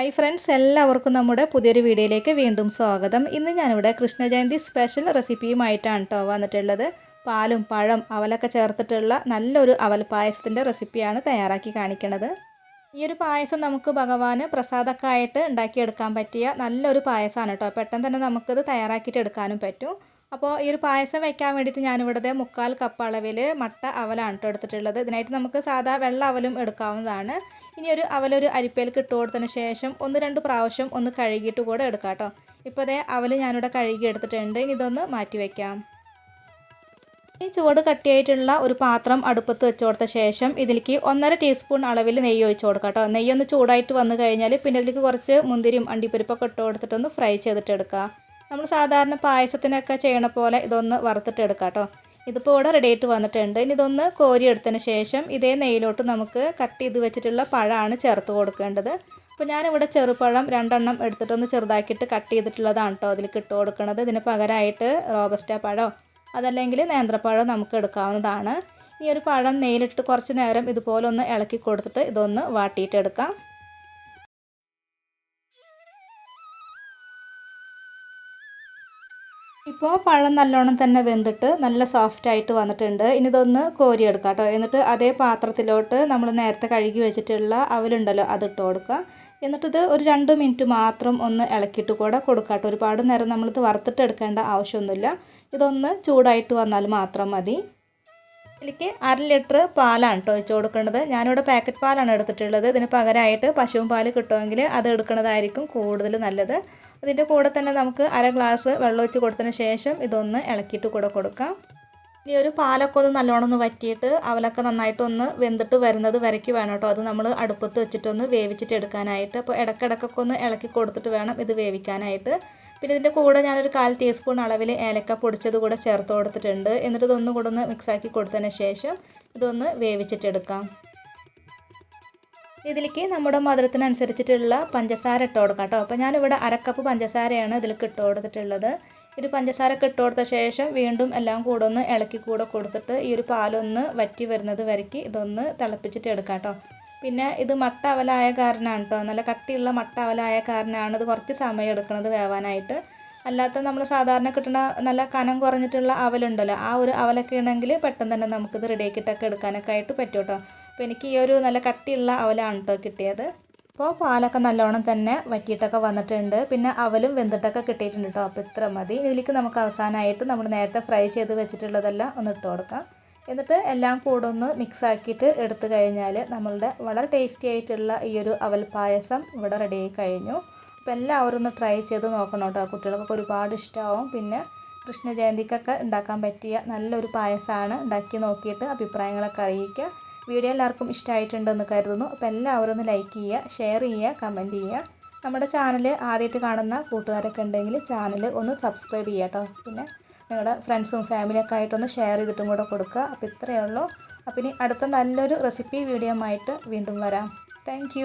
Hi friends എല്ലാവർക്കും നമ്മുടെ പുതിയൊരു വീഡിയോയിലേക്ക് വീണ്ടും സ്വാഗതം. ഇന്ന് ഞാനിവിടെ കൃഷ്ണജയന്തി സ്പെഷ്യൽ റെസിപ്പിയുമായിട്ടാണ് കേട്ടോ വന്നിട്ടുള്ളത്. പാലും പഴം അവലൊക്കെ ചേർത്തിട്ടുള്ള നല്ലൊരു അവൽ പായസത്തിന്റെ റെസിപ്പിയാണ് തയ്യാറാക്കി കാണിക്കുന്നത് ഈ ഒരു പായസം നമുക്ക് ഭഗവാന് പ്രസാദമൊക്കെ ആയിട്ട് ഉണ്ടാക്കിയെടുക്കാൻ പറ്റിയ നല്ലൊരു പായസമാണ് കേട്ടോ പെട്ടെന്ന് തന്നെ നമുക്കിത് തയ്യാറാക്കിയിട്ട് എടുക്കാനും പറ്റും. അപ്പോൾ ഈ ഒരു പായസം വെക്കാൻ വേണ്ടിയിട്ട് ഞാനിവിടുത്തെ മുക്കാൽ കപ്പ് അളവിൽ മട്ട അവലാണ് കേട്ടോ എടുത്തിട്ടുള്ളത്. ഇതിനായിട്ട് നമുക്ക് സാധാ വെള്ള അവലും എടുക്കാവുന്നതാണ്. ഇനി ഒരു അവലൊരു അരിപ്പയിലേക്ക് ഇട്ട് കൊടുത്തതിന് ശേഷം ഒന്ന് രണ്ട് പ്രാവശ്യം ഒന്ന് കഴുകിയിട്ട് കൂടെ എടുക്കാം കേട്ടോ. ഇപ്പോൾ അതേ അവൽ ഞാനിവിടെ കഴുകി എടുത്തിട്ടുണ്ട്. ഇനി ഇതൊന്ന് മാറ്റി വയ്ക്കാം ഈ ചുവട് കട്ടിയായിട്ടുള്ള ഒരു പാത്രം അടുപ്പത്ത് വെച്ച് കൊടുത്ത ശേഷം ഇതിലേക്ക് ഒന്നര ടീസ്പൂൺ അളവിൽ നെയ്യ് ഒഴിച്ച് കൊടുക്കാം കേട്ടോ. നെയ്യൊന്ന് ചൂടായിട്ട് വന്നു കഴിഞ്ഞാൽ പിന്നെ ഇതിലേക്ക് കുറച്ച് മുന്തിരിയും അണ്ടിപ്പരിപ്പൊക്കെ ഇട്ട് കൊടുത്തിട്ടൊന്ന് ഫ്രൈ ചെയ്തിട്ടെടുക്കുക നമ്മൾ സാധാരണ പായസത്തിനൊക്കെ ചെയ്യണ പോലെ ഇതൊന്ന് വറുത്തിട്ടെടുക്കാം കേട്ടോ. ഇതിപ്പോൾ ഇവിടെ റെഡി ആയിട്ട് വന്നിട്ടുണ്ട്. ഇനി ഇതൊന്ന് കോരി എടുത്തതിന് ശേഷം ഇതേ നെയ്യിലോട്ട് നമുക്ക് കട്ട് ചെയ്ത് വെച്ചിട്ടുള്ള പഴമാണ് ചേർത്ത് കൊടുക്കേണ്ടത്. അപ്പോൾ ഞാനിവിടെ ചെറുപഴം രണ്ടെണ്ണം എടുത്തിട്ടൊന്ന് ചെറുതാക്കിയിട്ട് കട്ട് ചെയ്തിട്ടുള്ളതാണ് കേട്ടോ അതിൽ ഇട്ട് കൊടുക്കുന്നത് ഇതിന് പകരമായിട്ട് റോബസ്റ്റ പഴമോ അതല്ലെങ്കിൽ നേന്ത്രപ്പഴം നമുക്ക് എടുക്കാവുന്നതാണ്. ഈ ഒരു പഴം നെയ്യിലിട്ട് കുറച്ച് നേരം ഇതുപോലെ ഒന്ന് ഇളക്കി കൊടുത്തിട്ട് ഇതൊന്ന് വാട്ടിയിട്ടെടുക്കാം ഇപ്പോൾ പഴം നല്ലോണം തന്നെ വെന്തിട്ട് നല്ല സോഫ്റ്റ് ആയിട്ട് വന്നിട്ടുണ്ട്. ഇനി ഇതൊന്ന് കോരിയെടുക്കാം കേട്ടോ എന്നിട്ട് അതേ പാത്രത്തിലോട്ട് നമ്മൾ നേരത്തെ കഴുകി വെച്ചിട്ടുള്ള അവലുണ്ടല്ലോ അതിട്ട് കൊടുക്കുക. എന്നിട്ടിത് ഒരു രണ്ട് മിനിറ്റ് മാത്രം ഒന്ന് ഇളക്കിയിട്ട് കൂടെ കൊടുക്കാം കേട്ടോ. ഒരുപാട് നേരം നമ്മളിത് വറുത്തിട്ട് എടുക്കേണ്ട ആവശ്യമൊന്നുമില്ല. ഇതൊന്ന് ചൂടായിട്ട് വന്നാൽ മാത്രം മതി. ഇതിലേക്ക് അര ലിറ്റർ പാലാണ് കേട്ടോ ഒഴിച്ച് കൊടുക്കേണ്ടത്. ഞാനിവിടെ പാക്കറ്റ് പാലാണ് എടുത്തിട്ടുള്ളത്. ഇതിന് പകരമായിട്ട് പശുവും പാൽ കിട്ടുമെങ്കിൽ അത് എടുക്കുന്നതായിരിക്കും കൂടുതൽ നല്ലത്. അതിന്റെ കൂടെ തന്നെ നമുക്ക് അര ഗ്ലാസ് വെള്ളം ഒഴിച്ച് കൊടുത്തതിന് ശേഷം ഇതൊന്ന് ഇളക്കിയിട്ട് കൂടെ കൊടുക്കാം. ഇനി ഒരു പാലൊക്കെ ഒന്ന് നല്ലോണം ഒന്ന് വറ്റിയിട്ട് അവലൊക്കെ നന്നായിട്ട് ഒന്ന് വെന്തിട്ട് വരുന്നത് വരയ്ക്ക് വേണം കേട്ടോ അത് നമ്മൾ അടുപ്പത്ത് വെച്ചിട്ടൊന്ന് വേവിച്ചിട്ട് എടുക്കാനായിട്ട്. അപ്പോൾ ഇടയ്ക്കിടയ്ക്കൊക്കെ ഒന്ന് ഇളക്കി കൊടുത്തിട്ട് വേണം ഇത് വേവിക്കാനായിട്ട്. പിന്നെ ഇതിന്റെ കൂടെ ഞാനൊരു കാൽ ടീസ്പൂൺ അളവിൽ ഏലക്ക പൊടിച്ചത് കൂടെ ചേർത്ത് കൊടുത്തിട്ടുണ്ട്. എന്നിട്ട് ഇതൊന്നും കൂടെ ഒന്ന് മിക്സാക്കി കൊടുത്തതിന് ശേഷം ഇതൊന്ന് വേവിച്ചിട്ടെടുക്കാം ഇതിലേക്ക് നമ്മുടെ മധുരത്തിനനുസരിച്ചിട്ടുള്ള പഞ്ചസാര ഇട്ട് കൊടുക്കാം കേട്ടോ. അപ്പോൾ ഞാനിവിടെ അരക്കപ്പ് പഞ്ചസാരയാണ് ഇതിലേക്ക് ഇട്ട് കൊടുത്തിട്ടുള്ളത്. ഇത് പഞ്ചസാര ഒക്കെ ഇട്ട് കൊടുത്ത ശേഷം വീണ്ടും എല്ലാം കൂടെ ഒന്ന് ഇളക്കി കൂടെ കൊടുത്തിട്ട് ഈ ഒരു പാലൊന്ന് വറ്റി വരുന്നത് വരയ്ക്ക് ഇതൊന്ന് തിളപ്പിച്ചിട്ട് എടുക്കാം കേട്ടോ. പിന്നെ ഇത് മട്ട അവലായ കാരണമാണ് കേട്ടോ നല്ല കട്ടിയുള്ള മട്ട അവലായ കാരണമാണ് ഇത് കുറച്ച് സമയം എടുക്കുന്നത് വേവാനായിട്ട്. അല്ലാത്ത നമ്മൾ സാധാരണ കിട്ടുന്ന നല്ല കനം കുറഞ്ഞിട്ടുള്ള അവലുണ്ടല്ലോ ആ ഒരു അവലൊക്കെ ഉണ്ടെങ്കിൽ പെട്ടെന്ന് തന്നെ നമുക്കിത് റെഡിയാക്കിയിട്ടൊക്കെ എടുക്കാനൊക്കെ ആയിട്ട് പറ്റും കേട്ടോ അപ്പോൾ എനിക്ക് ഈ ഒരു നല്ല കട്ടിയുള്ള അവലാണ് കേട്ടോ കിട്ടിയത്. അപ്പോൾ പാലൊക്കെ നല്ലോണം തന്നെ വറ്റിയിട്ടൊക്കെ വന്നിട്ടുണ്ട്. പിന്നെ അവലും വെന്തിട്ടൊക്കെ കിട്ടിയിട്ടുണ്ട് കേട്ടോ അപ്പോൾ ഇത്ര മതി. ഇതിലേക്ക് നമുക്ക് അവസാനമായിട്ട് നമ്മൾ നേരത്തെ ഫ്രൈ ചെയ്ത് വെച്ചിട്ടുള്ളതെല്ലാം ഒന്ന് ഇട്ട് കൊടുക്കാം. എന്നിട്ട് എല്ലാം കൂടെ ഒന്ന് മിക്സാക്കിയിട്ട് എടുത്തു കഴിഞ്ഞാൽ നമ്മളുടെ വളരെ ടേസ്റ്റി ആയിട്ടുള്ള ഈ ഒരു അവൽ പായസം ഇവിടെ ആയി കഴിഞ്ഞു. അപ്പോൾ എല്ലാവരും ഒന്ന് ട്രൈ ചെയ്ത് നോക്കണം കേട്ടോ. കുട്ടികൾക്കൊക്കെ ഒരുപാട് ഇഷ്ടമാവും പിന്നെ കൃഷ്ണ ജയന്തിക്കൊക്കെ ഉണ്ടാക്കാൻ പറ്റിയ നല്ലൊരു പായസമാണ്. ഉണ്ടാക്കി നോക്കിയിട്ട് അഭിപ്രായങ്ങളൊക്കെ അറിയിക്കുക. വീഡിയോ എല്ലാവർക്കും ഇഷ്ടമായിട്ടുണ്ടെന്ന് കരുതുന്നു. അപ്പോൾ എല്ലാവരും ഒന്ന് ലൈക്ക് ചെയ്യുക ഷെയർ ചെയ്യുക കമന്റ് ചെയ്യുക. നമ്മുടെ ചാനൽ ആദ്യമായിട്ട് കാണുന്ന കൂട്ടുകാരൊക്കെ ഉണ്ടെങ്കിൽ ചാനൽ ഒന്ന് സബ്സ്ക്രൈബ് ചെയ്യാം കേട്ടോ. പിന്നെ നിങ്ങളുടെ ഫ്രണ്ട്സും ഫാമിലിയൊക്കെ ആയിട്ടൊന്ന് ഷെയർ ചെയ്തിട്ടും കൂടെ കൊടുക്കുക. അപ്പോൾ ഇത്രയേ ഉള്ളൂ. അപ്പം ഇനി അടുത്ത നല്ലൊരു റെസിപ്പി വീഡിയോ ആയിട്ട് വീണ്ടും വരാം. താങ്ക്